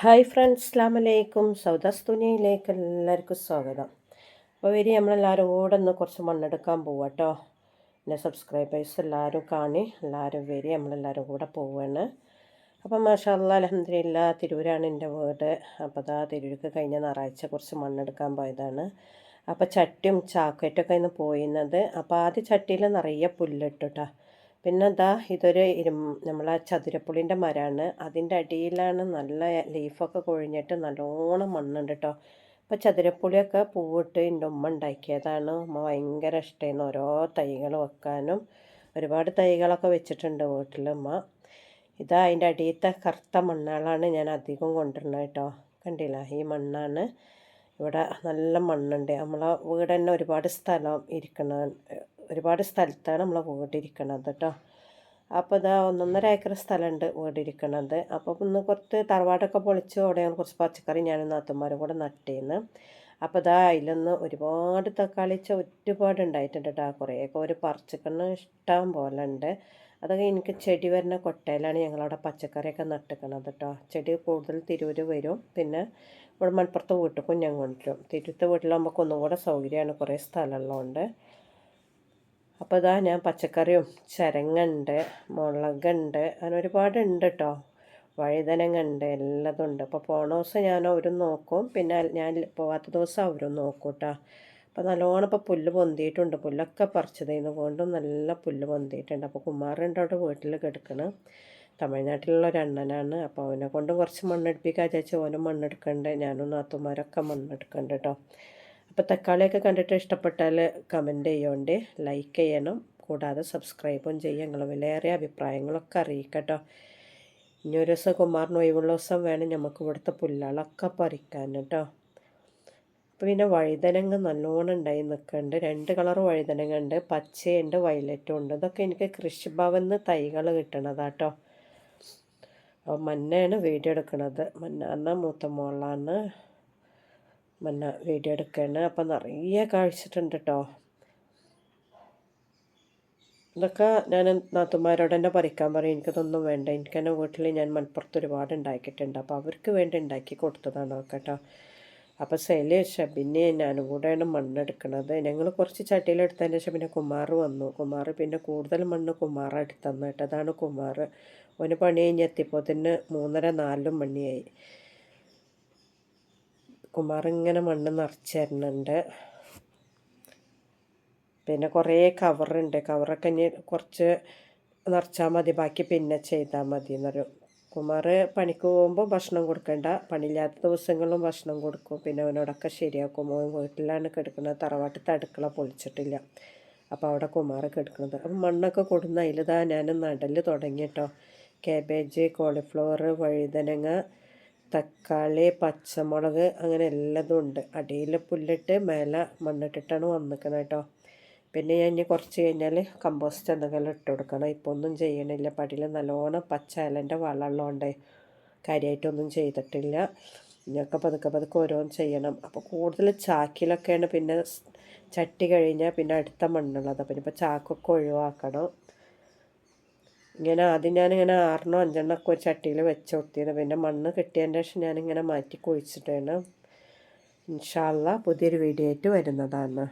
Hi friends അസ്ലാം വലൈക്കും സൗദാസ് തുനിയിലേക്ക് എല്ലാവർക്കും സ്വാഗതം. അപ്പോൾ വരി നമ്മളെല്ലാവരും കൂടെ കുറച്ച് മണ്ണെടുക്കാൻ പോവാം കേട്ടോ എന്റെ സബ്സ്ക്രൈബേഴ്സ് എല്ലാവരും കാണി എല്ലാവരും വരി നമ്മളെല്ലാവരും കൂടെ പോവാണ്. അപ്പം മാഷാല്ല അലഹമില്ല തിരൂരാണ് എന്റെ വീട്. അപ്പോൾ അതാ തിരൂർക്ക് കഴിഞ്ഞ ഞായറാഴ്ച കുറച്ച് മണ്ണെടുക്കാൻ പോയതാണ്. അപ്പോൾ ചട്ടിയും ചാക്കറ്റൊക്കെ ഇന്ന് പോയിരുന്നത് അപ്പോൾ ആദ്യം ചട്ടിയിൽ നിറയെ പുല്ലിട്ടു കേട്ടോ പിന്നെ എന്താ ഇതൊരു നമ്മളെ ചതുരപ്പുളിന്റെ മരമാണ് അതിന്റെ അടിയിലാണ് നല്ല ലീഫൊക്കെ കൊഴിഞ്ഞിട്ട് നല്ലോണം മണ്ണുണ്ട് കേട്ടോ അപ്പോൾ ചതുരപ്പുളിയൊക്കെ പൂവിട്ട് എന്റെ ഉമ്മ ഉണ്ടാക്കിയതാണ് ഉമ്മ ഭയങ്കര ഇഷ്ടമായിരുന്നു ഓരോ തൈകൾ വെക്കാനും ഒരുപാട് തൈകളൊക്കെ വെച്ചിട്ടുണ്ട് വീട്ടിൽ ഉമ്മ. ഇതാ അതിന്റെ അടിയത്തെ കറുത്ത മണ്ണുകളാണ് ഞാൻ അധികം കൊണ്ടുവരുന്നത് കേട്ടോ കണ്ടില്ല ഈ മണ്ണാണ് ഇവിടെ നല്ല മണ്ണുണ്ട്. നമ്മളെ വീട് തന്നെ ഒരുപാട് സ്ഥലം ഇരിക്കണ ഒരുപാട് സ്ഥലത്താണ് നമ്മൾ വീടിരിക്കണത് കേട്ടോ അപ്പോൾ ഇതാ ഒന്നൊന്നര ഏക്കർ സ്ഥലമുണ്ട് വീടിരിക്കണത്. അപ്പോൾ ഇന്ന് കുറച്ച് തറവാടൊക്കെ പൊളിച്ച് അവിടെ കുറച്ച് പച്ചക്കറി ഞാനും നാത്തുമാരും കൂടെ നട്ടേന്ന്. അപ്പോൾ ഇതാ അതിലൊന്ന് ഒരുപാട് തക്കാളിച്ച ഒരുപാട് ഉണ്ടായിട്ടുണ്ട് കേട്ടോ കുറേയൊക്കെ ഒരു പറിച്ചിക്കണ് ഇഷ്ടം പോലെ ഉണ്ട് അതൊക്കെ എനിക്ക് ചെടി വരുന്ന കൊട്ടയിലാണ് ഞങ്ങളവിടെ പച്ചക്കറിയൊക്കെ നട്ടിക്കണത് കേട്ടോ ചെടി കൂടുതൽ തിരൂര് വരും. പിന്നെ ഇവിടെ മലപ്പുറത്ത് വീട്ടിൽ ഞാൻ കൊണ്ടുവരും തിരുത്ത വീട്ടിലാകുമ്പോൾ ഒന്നും കൂടെ സൗകര്യമാണ് കുറേ സ്ഥലമുള്ളതുകൊണ്ട് അപ്പോൾ ഇതാ ഞാൻ പച്ചക്കറിയും ചരങ്ങുണ്ട് മുളകുണ്ട് അങ്ങനെ ഒരുപാടുണ്ട് കേട്ടോ വഴുതനങ്ങുണ്ട് എല്ലാതും ഉണ്ട്. അപ്പോൾ പോണ ദിവസം ഞാൻ അവരും നോക്കും. പിന്നെ ഞാൻ പോവാത്ത ദിവസം അവരും നോക്കും കേട്ടോ അപ്പോൾ നല്ലോണം ഇപ്പോൾ പുല്ല് പൊന്തിയിട്ടുണ്ട്. പുല്ലൊക്കെ പറിച്ചതേന്ന് കൊണ്ടും നല്ല പുല്ല് പൊന്തിയിട്ടുണ്ട്. അപ്പോൾ കുമാറുണ്ട് അവിടെ വീട്ടിൽ കിടക്കണം. തമിഴ്നാട്ടിലുള്ള ഒരു അണ്ണനാണ്. അപ്പോൾ അവനെ കൊണ്ട് കുറച്ച് മണ്ണെടുപ്പിക്കാൻ ചേച്ചി ഓനും മണ്ണെടുക്കണ്ടേ. ഞാനും നാത്തുമാരൊക്കെ മണ്ണെടുക്കണ്ട് കേട്ടോ അപ്പോൾ തക്കാളിയൊക്കെ കണ്ടിട്ട് ഇഷ്ടപ്പെട്ടാൽ കമന്റ് ചെയ്യുകൊണ്ട് ലൈക്ക് ചെയ്യണം. കൂടാതെ സബ്സ്ക്രൈബും ചെയ്യുക നിങ്ങൾ വിലയേറിയ അഭിപ്രായങ്ങളൊക്കെ അറിയിക്കട്ടോ. ഇനി ഒരു ദിവസം കുമാറിന് ഒഴിവുള്ള ദിവസം വേണം നമുക്ക് ഇവിടുത്തെ പുല്ലുകളൊക്കെ പറിക്കാൻ കേട്ടോ അപ്പോൾ പിന്നെ വഴുതനങ്ങ നല്ലോണം ഉണ്ടായി നിൽക്കുന്നുണ്ട് രണ്ട് കളർ വഴുതനങ്ങ ഉണ്ട് പച്ചയുണ്ട് വയലറ്റും ഉണ്ട്. ഇതൊക്കെ എനിക്ക് കൃഷിഭവൻ നിന്ന് തൈകൾ കിട്ടണതാട്ടോ അപ്പോൾ മഞ്ഞയാണ് വീഡിയോ എടുക്കുന്നത് മഞ്ഞ എന്നാൽ മൂത്ത മോളാണ്. പിന്നെ വീഡിയോ എടുക്കുകയാണ് അപ്പം നിറയെ കാഴ്ചിട്ടുണ്ട് കേട്ടോ ഇതൊക്കെ ഞാൻ നാത്തുമാരോട് തന്നെ പറിക്കാൻ പറയും. എനിക്കതൊന്നും വേണ്ട. എനിക്ക് തന്നെ വീട്ടിൽ ഞാൻ മലപ്പുറത്ത് ഒരുപാട് ഉണ്ടാക്കിയിട്ടുണ്ട്. അപ്പോൾ അവർക്ക് വേണ്ടി ഉണ്ടാക്കി കൊടുത്തതാണ് കേട്ടോ അപ്പോൾ സെൽ ഷബിനെ ഞാനും കൂടെയാണ് മണ്ണെടുക്കുന്നത് ഞങ്ങൾ കുറച്ച് ചട്ടിയിലെടുത്തതിന് ശേഷം പിന്നെ കുമാർ വന്നു. കുമാർ പിന്നെ കൂടുതൽ മണ്ണ് കുമാർ എടുത്തന്നു കേട്ടോ അതാണ് കുമാർ ഒരു പണി കഴിഞ്ഞെത്തിയപ്പോൾ തന്നെ മൂന്നര നാലും മണിയായി. കുമാറിങ്ങനെ മണ്ണ് നിറച്ച് തരുന്നുണ്ട്. പിന്നെ കുറേ കവറുണ്ട് കവറൊക്കെ ഇനി കുറച്ച് നിറച്ചാൽ മതി. ബാക്കി പിന്നെ ചെയ്താൽ മതി എന്നൊരു. കുമാർ പണിക്ക് പോകുമ്പോൾ ഭക്ഷണം കൊടുക്കണ്ട. പണിയില്ലാത്ത ദിവസങ്ങളും ഭക്ഷണം കൊടുക്കും. പിന്നെ അവനോടൊക്കെ ശരിയാക്കും. മോൻ വീട്ടിലാണ് കിടക്കുന്നത്. തറവാട്ടിൽ അടുക്കള പൊളിച്ചിട്ടില്ല. അപ്പോൾ അവിടെ കുമാർ കിടക്കുന്നത്. അപ്പം മണ്ണൊക്കെ കൊടുന്ന അതിൽ ഞാൻ നടൽ തുടങ്ങിയിട്ടോ കാബേജ് കോളിഫ്ലവർ വഴുതനങ്ങ തക്കാളി പച്ചമുളക് അങ്ങനെ എല്ലാതും ഉണ്ട്. അടിയിൽ പുല്ലിട്ട് മേലെ മണ്ണിട്ടിട്ടാണ് വന്നിക്കുന്നത് കേട്ടോ. പിന്നെ ഞാൻ ഇനി കുറച്ച് കഴിഞ്ഞാൽ കമ്പോസ്റ്റ് എന്തെങ്കിലും ഇട്ട് കൊടുക്കണം. ഇപ്പോൾ ഒന്നും ചെയ്യണില്ല. പടിയിൽ നല്ലോണം പച്ച ഇലന്റെ വളമുള്ളതുകൊണ്ട് കാര്യമായിട്ടൊന്നും ചെയ്തിട്ടില്ല. ഇനിയൊക്കെ പതുക്കെ പതുക്കെ ഓരോന്ന് ചെയ്യണം. അപ്പോൾ കൂടുതൽ ചാക്കിലൊക്കെയാണ് പിന്നെ ചട്ടി കഴിഞ്ഞാൽ പിന്നെ അടുത്ത മണ്ണുള്ളത്. അപ്പം ഇനിയിപ്പോൾ ചാക്കൊക്കെ ഒഴിവാക്കണം. ഇങ്ങനെ ആദ്യം ഞാനിങ്ങനെ ആറിനോ അഞ്ചെണ്ണോ ഒക്കെ ഒരു ചട്ടിയിൽ വെച്ച് കൊടുത്തിരുന്നു. പിന്നെ മണ്ണ് കിട്ടിയതിന്റെ ശേഷം ഞാനിങ്ങനെ മാറ്റി കുഴിച്ചിട്ടാണ്. ഇൻഷാല്ല പുതിയൊരു വീഡിയോ ആയിട്ട് വരുന്നതാണ്.